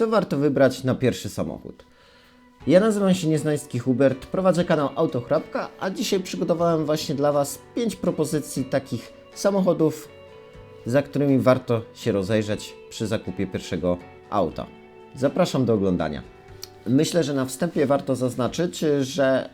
co warto wybrać na pierwszy samochód. Ja nazywam się Nieznański Hubert, prowadzę kanał Autochrapka, a dzisiaj przygotowałem właśnie dla Was 5 propozycji takich samochodów, za którymi warto się rozejrzeć przy zakupie pierwszego auta. Zapraszam do oglądania. Myślę, że na wstępie warto zaznaczyć, że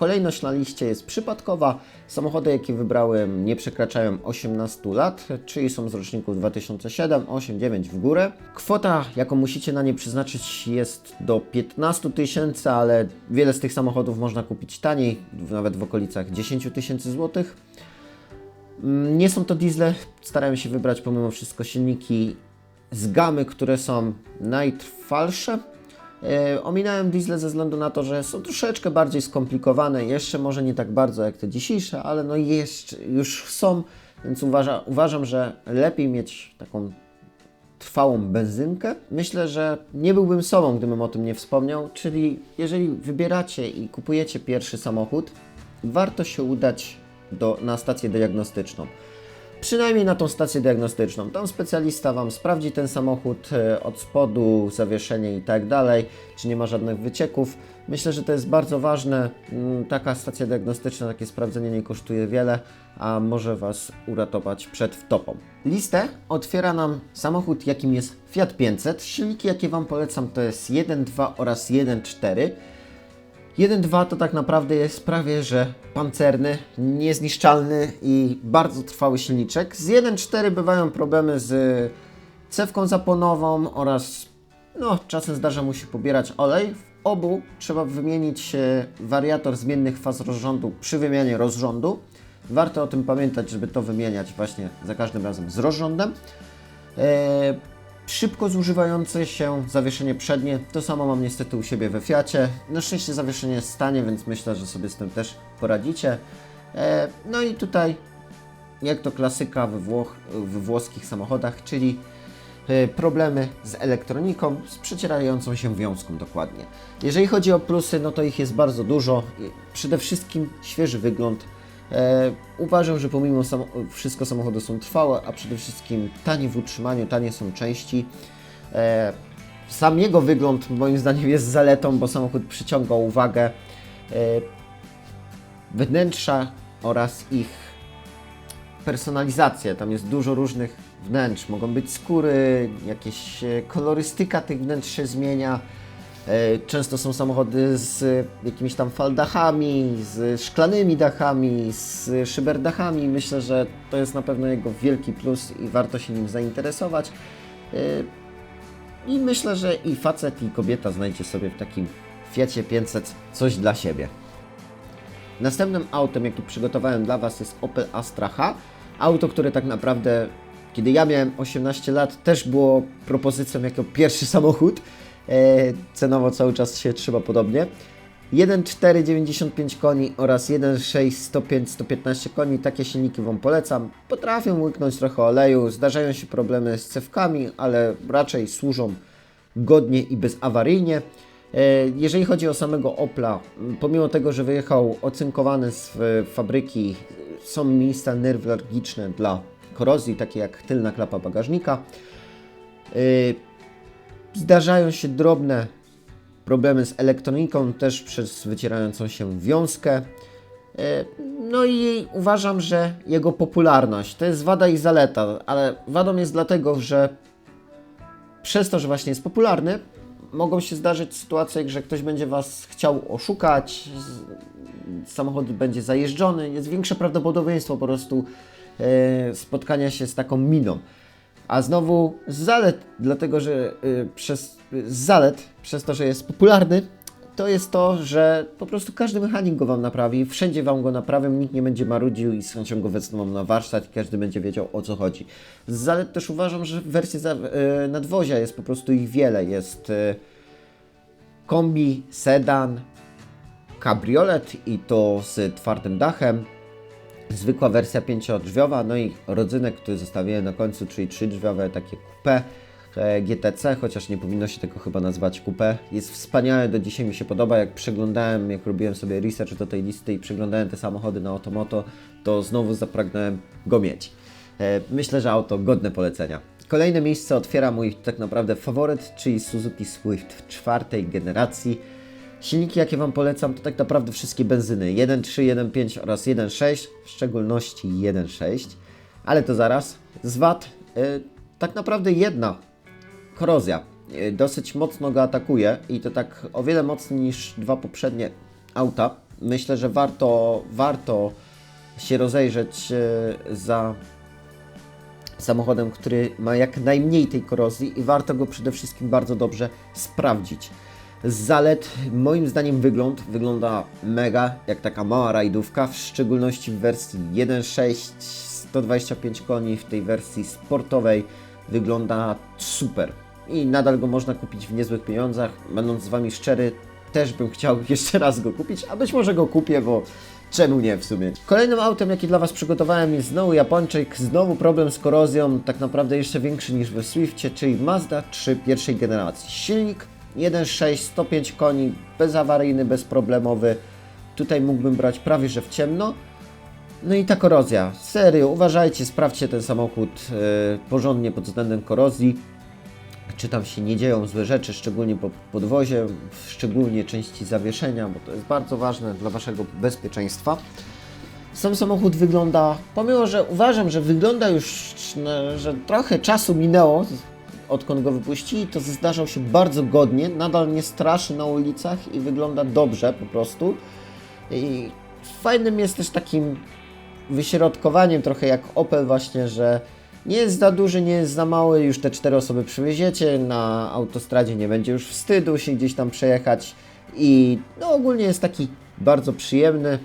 kolejność na liście jest przypadkowa. Samochody, jakie wybrałem, nie przekraczają 18 lat, czyli są z roczników 2007, 8, 9 w górę. Kwota, jaką musicie na nie przeznaczyć, jest do 15 tysięcy, ale wiele z tych samochodów można kupić taniej, nawet w okolicach 10 tysięcy złotych. Mm, Nie są to diesle, starałem się wybrać pomimo wszystko silniki z gamy, które są najtrwalsze. E, ominąłem diesle ze względu na to, że są troszeczkę bardziej skomplikowane, jeszcze może nie tak bardzo jak te dzisiejsze, ale no jeszcze już są, więc uważa, uważam, że lepiej mieć taką trwałą benzynkę. Myślę, że nie byłbym sobą, gdybym o tym nie wspomniał, czyli jeżeli wybieracie i kupujecie pierwszy samochód, warto się udać do, na stację diagnostyczną. Przynajmniej na tą stację diagnostyczną. Tam specjalista Wam sprawdzi ten samochód e, od spodu, zawieszenie i tak dalej, czy nie ma żadnych wycieków. Myślę, że to jest bardzo ważne. Mm, Taka stacja diagnostyczna, takie sprawdzenie nie kosztuje wiele, a może Was uratować przed wtopą. Listę otwiera nam samochód, jakim jest Fiat 500. Silniki, jakie Wam polecam, to jest 1.2 oraz 1.4. 1.2 to tak naprawdę jest prawie że pancerny, niezniszczalny i bardzo trwały silniczek. Z 1.4 bywają problemy z cewką zaponową oraz no, czasem zdarza mu się pobierać olej. W obu trzeba wymienić e, wariator zmiennych faz rozrządu przy wymianie rozrządu. Warto o tym pamiętać, żeby to wymieniać właśnie za każdym razem z rozrządem. Szybko zużywające się zawieszenie przednie. To samo mam niestety u siebie we Fiacie. Na szczęście zawieszenie stanie, więc myślę, że sobie z tym też poradzicie. E, no i tutaj, jak to klasyka we, Włoch, we włoskich samochodach, czyli e, problemy z elektroniką, z przecierającą się wiązką dokładnie. Jeżeli chodzi o plusy, no to ich jest bardzo dużo. Przede wszystkim świeży wygląd. E, uważam, że pomimo samo, wszystko samochody są trwałe, a przede wszystkim tanie w utrzymaniu, tanie są części. E, sam jego wygląd moim zdaniem jest zaletą, bo samochód przyciąga uwagę. E, wnętrza oraz ich personalizacja. Tam jest dużo różnych wnętrz. Mogą być skóry, jakieś e, kolorystyka tych wnętrz się zmienia. E, Często są samochody z jakimiś tam faldachami, z szklanymi dachami, z szyberdachami. Myślę, że to jest na pewno jego wielki plus i warto się nim zainteresować. E, I myślę, że i facet, i kobieta znajdzie sobie w takim Fiacie 500 coś dla siebie. Następnym autem, jaki przygotowałem dla Was jest Opel Astra H. Auto, które tak naprawdę, kiedy ja miałem 18 lat, też było propozycją jako pierwszy samochód. E, cenowo cały czas się trzyma podobnie. 1.4 95 koni oraz 1.6 105 115 koni. Takie silniki Wam polecam. Potrafią łyknąć trochę oleju, zdarzają się problemy z cewkami, ale raczej służą godnie i bezawaryjnie. E, Jeżeli chodzi o samego Opla, pomimo tego, że wyjechał ocynkowany z e, fabryki, są miejsca newralgiczne dla korozji, takie jak tylna klapa bagażnika. Zdarzają się drobne problemy z elektroniką, też przez wycierającą się wiązkę. E, No i uważam, że jego popularność to jest wada i zaleta, ale wadą jest dlatego, że przez to, że właśnie jest popularny, mogą się zdarzyć sytuacje, że ktoś będzie Was chciał oszukać, samochód będzie zajeżdżony, jest większe prawdopodobieństwo po prostu e, spotkania się z taką miną. A znowu z zalet, dlatego że y, przez, z zalet, przez to, że jest popularny, to jest to, że po prostu każdy mechanik go Wam naprawi, wszędzie Wam go naprawią, nikt nie będzie marudził i z chęcią go wezmą na warsztat i każdy będzie wiedział o co chodzi. Z zalet też uważam, że wersje za, y, nadwozia jest po prostu ich wiele. Jest y, kombi, sedan, kabriolet i to z twardym dachem, zwykła wersja pięciodrzwiowa, no i rodzynek, który zostawiłem na końcu, czyli trzydrzwiowe, takie coupé e, GTC, chociaż nie powinno się tego chyba nazwać coupé. Jest wspaniałe, do dzisiaj mi się podoba. Jak przeglądałem, jak robiłem sobie research do tej listy i przeglądałem te samochody na Automoto, to znowu zapragnąłem go mieć. E, Myślę, że auto godne polecenia. Kolejne miejsce otwiera mój tak naprawdę faworyt, czyli Suzuki Swift czwartej generacji. Silniki, jakie Wam polecam, to tak naprawdę wszystkie benzyny 1.3, 1.5 oraz 1.6, w szczególności 1.6, ale to zaraz. Z VAT y, tak naprawdę jedna korozja. Y, dosyć mocno go atakuje i to tak o wiele mocniej niż dwa poprzednie auta. Myślę, że warto, warto się rozejrzeć y, za samochodem, który ma jak najmniej tej korozji i warto go przede wszystkim bardzo dobrze sprawdzić. Z zalet, moim zdaniem, wygląd wygląda mega, jak taka mała rajdówka, w szczególności w wersji 1.6, 125 koni, w tej wersji sportowej wygląda super. I nadal go można kupić w niezłych pieniądzach. Będąc z Wami szczery, też bym chciał jeszcze raz go kupić, a być może go kupię, bo czemu nie w sumie. Kolejnym autem, jaki dla Was przygotowałem jest znowu Japończyk, znowu problem z korozją, tak naprawdę jeszcze większy niż we Swiftie, czyli Mazda 3 pierwszej generacji. Silnik 1.6, 105 koni, bezawaryjny, bezproblemowy. Tutaj mógłbym brać prawie że w ciemno. No i ta korozja. Serio, uważajcie, sprawdźcie ten samochód yy, porządnie pod względem korozji czy tam się nie dzieją złe rzeczy, szczególnie po podwozie, szczególnie części zawieszenia, bo to jest bardzo ważne dla Waszego bezpieczeństwa. Sam samochód wygląda, pomimo że uważam, że wygląda już, na- że trochę czasu minęło, odkąd go wypuścili, to zdarzał się bardzo godnie, nadal nie straszy na ulicach i wygląda dobrze po prostu. I fajnym jest też takim wyśrodkowaniem trochę jak Opel właśnie, że nie jest za duży, nie jest za mały, już te cztery osoby przywieziecie, na autostradzie nie będzie już wstydu się gdzieś tam przejechać i no ogólnie jest taki bardzo przyjemny.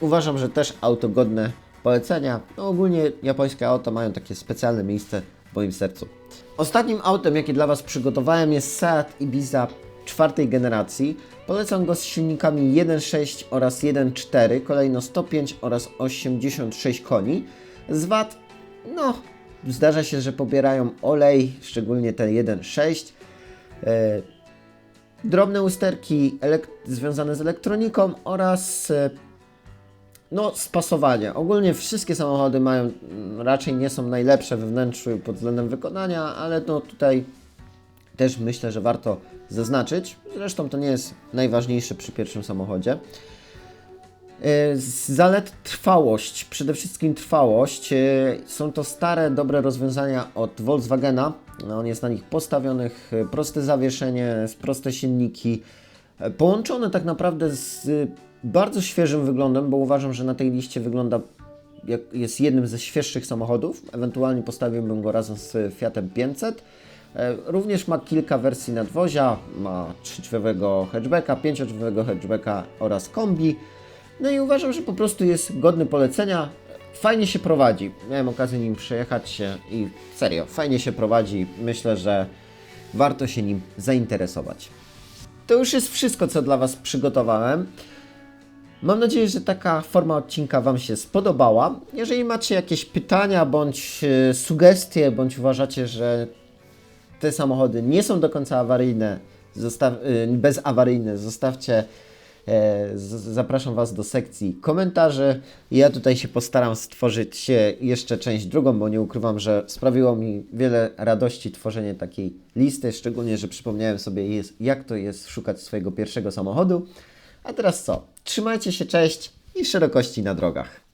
Uważam, że też auto godne polecenia. No ogólnie japońskie auta mają takie specjalne miejsce moim sercu. Ostatnim autem, jakie dla Was przygotowałem jest Seat Ibiza czwartej generacji. Polecam go z silnikami 1.6 oraz 1.4, kolejno 105 oraz 86 koni. Z VAT, no, zdarza się, że pobierają olej, szczególnie ten 1.6. E, drobne usterki związane z elektroniką oraz e, no, spasowanie. Ogólnie wszystkie samochody mają, mm, raczej nie są najlepsze we wnętrzu pod względem wykonania, ale no tutaj też myślę, że warto zaznaczyć. Zresztą to nie jest najważniejsze przy pierwszym samochodzie. E, zalet trwałość, przede wszystkim trwałość. E, Są to stare, dobre rozwiązania od Volkswagena. On jest na nich postawionych, e, proste zawieszenie, proste silniki, połączone tak naprawdę z bardzo świeżym wyglądem, bo uważam, że na tej liście wygląda jak jest jednym ze świeższych samochodów. Ewentualnie postawiłbym go razem z Fiatem 500. E, Również ma kilka wersji nadwozia, ma trzydrzwiowego hatchbacka, pięciodrzwiowego hatchbacka oraz kombi. No i uważam, że po prostu jest godny polecenia. Fajnie się prowadzi. Miałem okazję nim przejechać się i serio, fajnie się prowadzi. Myślę, że warto się nim zainteresować. To już jest wszystko, co dla Was przygotowałem. Mam nadzieję, że taka forma odcinka Wam się spodobała. Jeżeli macie jakieś pytania bądź e, sugestie, bądź uważacie, że te samochody nie są do końca awaryjne, zostaw, y, bezawaryjne, zostawcie. E, zapraszam Was do sekcji komentarzy. Ja tutaj się postaram stworzyć e, jeszcze część drugą, bo nie ukrywam, że sprawiło mi wiele radości tworzenie takiej listy, szczególnie, że przypomniałem sobie, jak to jest szukać swojego pierwszego samochodu. A teraz co? Trzymajcie się, cześć i szerokości na drogach.